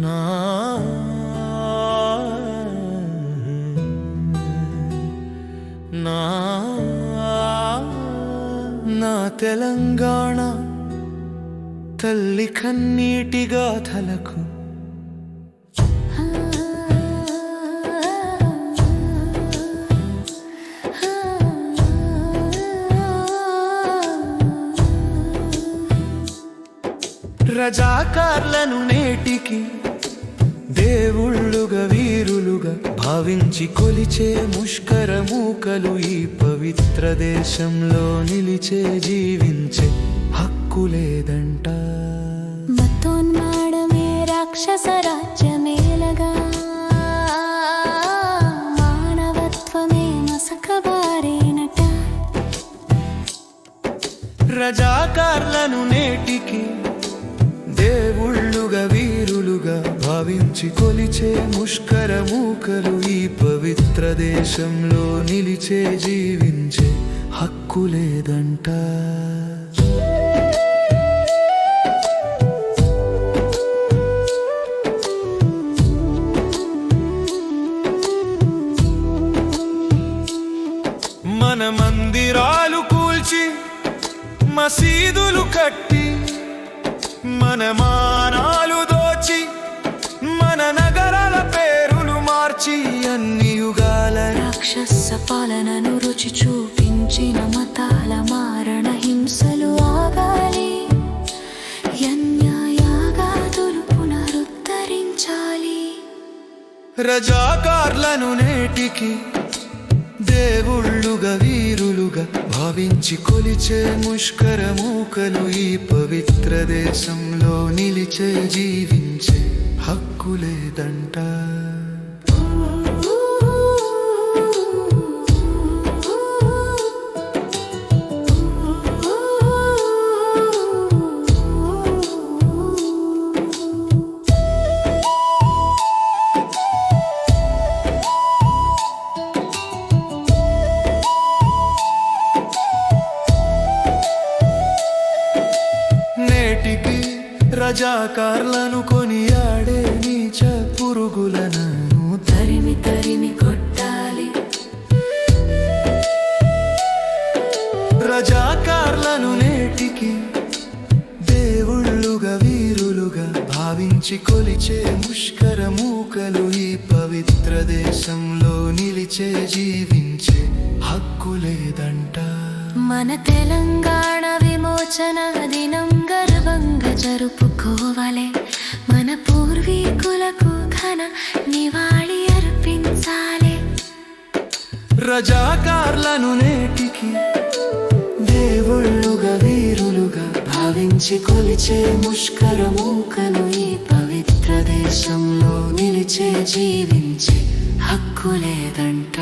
నా నా నా తెలంగాణ తల్లి కన్నీటి గాథలకు రజాకార్లను నేటికి భావించి కొలిచే ముష్కర మూకలు ఈ పవిత్ర దేశంలో నిలిచే జీవించే హక్కు లేదంట. మతోన్మాడమే రాక్షస రాజ్యమేలగా మానవత్వమే మసకబారేనట రజాకార్లను నేటికి దేవుళ్ళుగా వీరులుగా భావించి కొలిచే ముష్కర మూకలు ఈ పవిత్ర దేశంలో నిలిచే జీవించే హక్కు లేదంట. మన మందిరాలు కూల్చి మసీదులు కట్టి మన మానాలు దోచి మన నగరాల పేరులు మార్చి అన్ని యుగాల రాక్షస పాలనను రుచి చూపించిన మతాల మారణ హింసలు ఆగాలి. అన్యాయాగాదులు పునరుద్ధరించాలి. రజాకార్లను నేటికి దేవుళ్ళుగా వీరులుగా భావించి కొలిచే ముష్కర మూకలు ఈ పవిత్ర దేశంలో నిలిచే జీవించే హక్కులేదంట రజాకార్లను కొనియాడే నీచ పురుగులను. తరిమి తరిమి కొట్టాలి. రజాకార్లను నేటికి దేవుళ్ళుగా వీరులుగా భావించి కొలిచే ముష్కర మూకలు ఈ పవిత్ర దేశంలో నిలిచే జీవించే హక్కు లేదంట. మన తెలంగాణ విమోచన దినం గర్వంగా జరుపుకోవాలి. మన పూర్వీకులకు ఘన నివాళి అర్పించాలి. రజాకార్లను నేటికి దేవుళ్ళుగా వీరులుగా భావించి కొలిచే ముష్కర మూకలు ఈ పవిత్ర దేశంలో నిలిచే జీవించే హక్కు లేదంట.